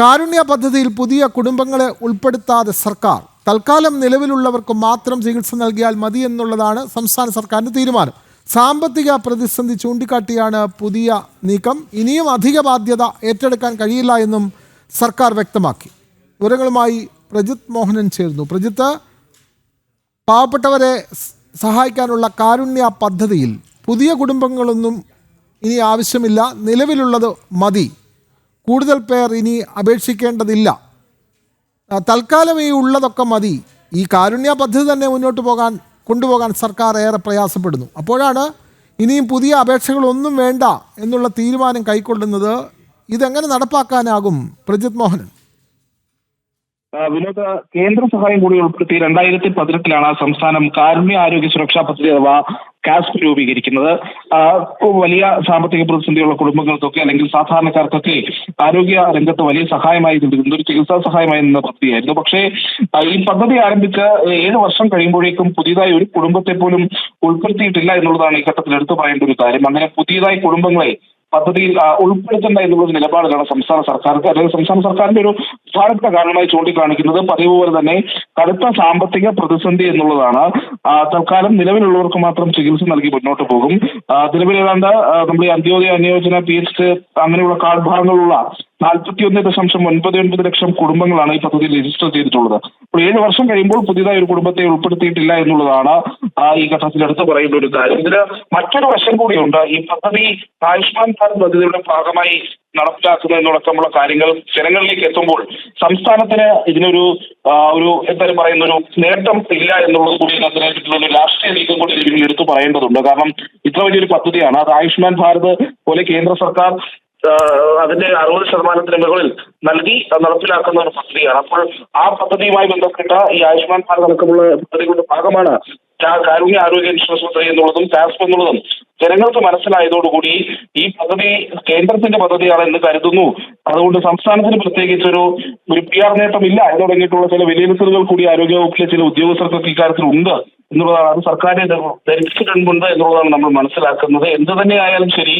കാരുണ്യ പദ്ധതിയിൽ പുതിയ കുടുംബങ്ങളെ ഉൾപ്പെടുത്താതെ സർക്കാർ. തൽക്കാലം നിലവിലുള്ളവർക്ക് മാത്രം ചികിത്സ നൽകിയാൽ മതി എന്നുള്ളതാണ് സംസ്ഥാന സർക്കാരിന്റെ തീരുമാനം. സാമ്പത്തിക പ്രതിസന്ധി ചൂണ്ടിക്കാട്ടിയാണ് പുതിയ നീക്കം. ഇനിയും അധിക ബാധ്യത ഏറ്റെടുക്കാൻ കഴിയില്ല എന്നും സർക്കാർ വ്യക്തമാക്കി. വിവരങ്ങളുമായി പ്രജിത് മോഹനൻ ചേർന്നു പ്രജിത്ത് പാവപ്പെട്ടവരെ സഹായിക്കാനുള്ള കാരുണ്യ പദ്ധതിയിൽ പുതിയ കുടുംബങ്ങളൊന്നും ഇനി ആവശ്യമില്ല. നിലവിലുള്ളത് മതി. കൂടുതൽ പേർ ഇനി അപേക്ഷിക്കേണ്ടതില്ല. തൽക്കാലം ഈ ഉള്ളതൊക്കെ മതി. ഈ കാരുണ്യ പദ്ധതി തന്നെ മുന്നോട്ട് പോകാൻ കൊണ്ടുപോകാൻ സർക്കാർ ഏറെ പ്രയാസപ്പെടുന്നു. അപ്പോഴാണ് ഇനിയും പുതിയ അപേക്ഷകളൊന്നും വേണ്ട എന്നുള്ള തീരുമാനം കൈക്കൊള്ളുന്നത്. ഇതെങ്ങനെ നടപ്പാക്കാനാകും? പ്രജിത് മോഹൻ വിനോദ കേന്ദ്ര സഹായം കൂടി ഉൾപ്പെടുത്തി രണ്ടായിരത്തി പതിനെട്ടിലാണ് സംസ്ഥാനം കാരുണ്യ ആരോഗ്യ സുരക്ഷാ പദ്ധതി അഥവാ കാസ്പ് രൂപീകരിക്കുന്നത്. വലിയ സാമ്പത്തിക പ്രതിസന്ധിയുള്ള കുടുംബങ്ങൾക്കൊക്കെ അല്ലെങ്കിൽ സാധാരണക്കാർക്കൊക്കെ ആരോഗ്യ രംഗത്ത് വലിയ സഹായമായി നിന്നിരുന്നു ഒരു ചികിത്സാ സഹായമായി നിന്ന പദ്ധതിയായിരുന്നു. പക്ഷേ ഈ പദ്ധതി ആരംഭിച്ച ഏഴ് വർഷം കഴിയുമ്പോഴേക്കും പുതിയതായി ഒരു കുടുംബത്തെ പോലും ഉൾപ്പെടുത്തിയിട്ടില്ല എന്നുള്ളതാണ് ഈ ഘട്ടത്തിൽ എടുത്തു പറയേണ്ട ഒരു കാര്യം. അങ്ങനെ പുതിയതായി കുടുംബങ്ങളെ പദ്ധതിയിൽ ഉൾപ്പെടുത്തേണ്ട എന്നുള്ള നിലപാടിലാണ് സംസ്ഥാന സർക്കാർക്ക് അല്ലെങ്കിൽ സംസ്ഥാന സർക്കാരിന്റെ ഒരു പ്രധാനപ്പെട്ട കാരണമായി ചൂണ്ടിക്കാണിക്കുന്നത് പതിവ് പോലെ തന്നെ കടുത്ത സാമ്പത്തിക പ്രതിസന്ധി എന്നുള്ളതാണ്. തൽക്കാലം നിലവിലുള്ളവർക്ക് മാത്രം ചികിത്സ നൽകി മുന്നോട്ട് പോകും. നിലവിലേതാണ്ട് നമ്മുടെ ഈ അന്ത്യോദയ അനുയോജന പി എച്ച് അങ്ങനെയുള്ള കാർഡ് ഭാഗങ്ങളുള്ള നാൽപ്പത്തിയൊന്ന് ദശാംശം ഒൻപത് ഒൻപത് ലക്ഷം കുടുംബങ്ങളാണ് ഈ പദ്ധതിയിൽ രജിസ്റ്റർ ചെയ്തിട്ടുള്ളത്. അപ്പോൾ ഏഴ് വർഷം കഴിയുമ്പോൾ പുതിയതായി ഒരു കുടുംബത്തെ ഉൾപ്പെടുത്തിയിട്ടില്ല എന്നുള്ളതാണ് ആ, ഈ ഘട്ടത്തിൽ എടുത്തു പറയേണ്ട ഒരു കാര്യം. ഇതിന് മറ്റൊരു വശം കൂടിയുണ്ട്. ഈ പദ്ധതി ആയുഷ്മാൻ ഭാരത് പദ്ധതിയുടെ ഭാഗമായി നടപ്പിലാക്കുന്നതിനടക്കമുള്ള കാര്യങ്ങൾ ജനങ്ങളിലേക്ക് എത്തുമ്പോൾ സംസ്ഥാനത്തിന് ഇതിനൊരു ഒരു എന്താ പറയുന്ന ഒരു നേട്ടം ഇല്ല എന്നുള്ളത് കൂടി അതിനായിട്ടുള്ള രാഷ്ട്രീയ നീക്കം കൂടി ഇതിൽ എടുത്തു പറയേണ്ടതുണ്ട്. കാരണം ഇത്ര വലിയൊരു പദ്ധതിയാണ്. അത് ആയുഷ്മാൻ ഭാരത് പോലെ കേന്ദ്ര സർക്കാർ അതിന്റെ അറുപത് ശതമാനത്തിന് മുകളിൽ നൽകി നടപ്പിലാക്കുന്ന ഒരു പദ്ധതിയാണ്. അപ്പോൾ ആ പദ്ധതിയുമായി ബന്ധപ്പെട്ട ഈ ആയുഷ്മാൻ ഭാരത് അടക്കമുള്ള പദ്ധതികളുടെ ഭാഗമാണ് കാരുണ്യ ആരോഗ്യ ഇൻഷുറൻസ് പദ്ധതി എന്നുള്ളതും കാസ്പ് എന്നുള്ളതും ജനങ്ങൾക്ക് മനസ്സിലായതോടുകൂടി ഈ പദ്ധതി കേന്ദ്രത്തിന്റെ പദ്ധതിയാണ് എന്ന് കരുതുന്നു. അതുകൊണ്ട് സംസ്ഥാനത്തിന് പ്രത്യേകിച്ച് ഒരു ഒരു പി ആർ നേട്ടമില്ല എന്ന് തുടങ്ങിയിട്ടുള്ള ചില വിലയിരുത്തലുകൾ കൂടി ആരോഗ്യ വകുപ്പിലെ ചില ഉദ്യോഗസ്ഥർക്കൊക്കെ ഇക്കാര്യത്തിൽ ഉണ്ട് എന്നുള്ളതാണ്. അത് സർക്കാരിനെ ധരിച്ചിട്ടുണ്ട് എന്നുള്ളതാണ് നമ്മൾ മനസ്സിലാക്കുന്നത്. എന്ത് തന്നെയായാലും ശരി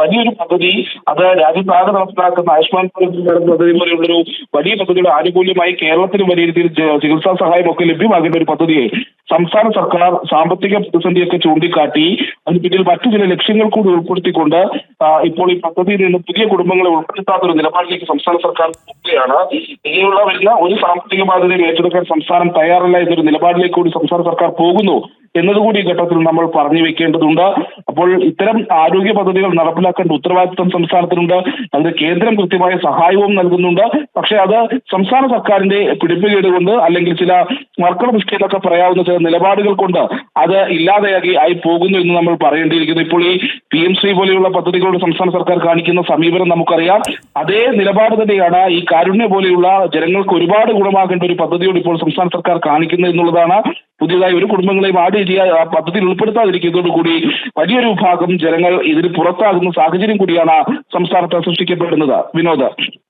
വലിയൊരു പദ്ധതി അത് രാജ്യത്താകെ നടപ്പിലാക്കുന്ന ആയുഷ്മാൻ പദ്ധതി പോലെയുള്ളൊരു വലിയ പദ്ധതിയുടെ ആനുകൂല്യമായി കേരളത്തിന് വലിയ രീതിയിൽ ചികിത്സാ സഹായം ഒക്കെ ലഭ്യമാകേണ്ട ഒരു പദ്ധതിയെ സംസ്ഥാന സർക്കാർ സാമ്പത്തിക പ്രതിസന്ധിയൊക്കെ ചൂണ്ടിക്കാട്ടി അതിന് പിന്നിൽ മറ്റു ചില ലക്ഷ്യങ്ങൾ കൂടി ഉൾപ്പെടുത്തിക്കൊണ്ട് ഇപ്പോൾ ഈ പദ്ധതിയിൽ നിന്ന് പുതിയ കുടുംബങ്ങളെ ഉൾപ്പെടുത്താത്ത ഒരു നിലപാടിലേക്ക് സംസ്ഥാന സർക്കാർ പോവുകയാണ്. ഇനിയുള്ള വരുന്ന ഒരു സാമ്പത്തിക ബാധ്യതയും ഏറ്റെടുക്കാൻ സംസ്ഥാനം തയ്യാറല്ല എന്നൊരു നിലപാടിലേക്ക് കൂടി സംസ്ഥാന സർക്കാർ പോകുന്നു. എന്നതുകൂടി ഘട്ടത്തിൽ നമ്മൾ പറഞ്ഞു വെക്കേണ്ടതുണ്ട്. അപ്പോൾ ഇത്തരം ആരോഗ്യ പദ്ധതികൾ നടപ്പിലാക്കേണ്ട ഉത്തരവാദിത്വം സംസ്ഥാനത്തിനുണ്ട്. അതിന് കേന്ദ്രം കൃത്യമായ സഹായവും നൽകുന്നുണ്ട്. പക്ഷേ അത് സംസ്ഥാന സർക്കാരിന്റെ പിടിപ്പുകേട് കൊണ്ട് അല്ലെങ്കിൽ ചില മർക്കടനിഷ്ഠ മിസ്റ്റേക്കൊക്കെ പറയാവുന്ന ചില നിലപാടുകൾ കൊണ്ട് അത് ഇല്ലാതെയാക്കി ആയി പോകുന്നു എന്ന് നമ്മൾ പറയേണ്ടിയിരിക്കുന്നു. ഇപ്പോൾ ഈ പി എം ശ്രീ പോലെയുള്ള പദ്ധതികളോട് സംസ്ഥാന സർക്കാർ കാണിക്കുന്ന സമീപനം നമുക്കറിയാം. അതേ നിലപാട് തന്നെയാണ് ഈ കാരുണ്യ പോലെയുള്ള ജനങ്ങൾക്ക് ഒരുപാട് ഗുണമാകേണ്ട ഒരു പദ്ധതിയോട് ഇപ്പോൾ സംസ്ഥാന സർക്കാർ കാണിക്കുന്നത് എന്നുള്ളതാണ്. പുതിയതായി ഒരു കുടുംബങ്ങളെയും ആഡ് ചെയ്യാൻ ആ പദ്ധതിയിൽ ഉൾപ്പെടുത്താതിരിക്കുന്നതോടുകൂടി വലിയൊരു വിഭാഗം ജനങ്ങൾ ഇതിന് പുറത്താകുന്ന സാഹചര്യം കൂടിയാണ് സംസ്ഥാനത്ത് സൃഷ്ടിക്കപ്പെടുന്നത്. വിനോദ്.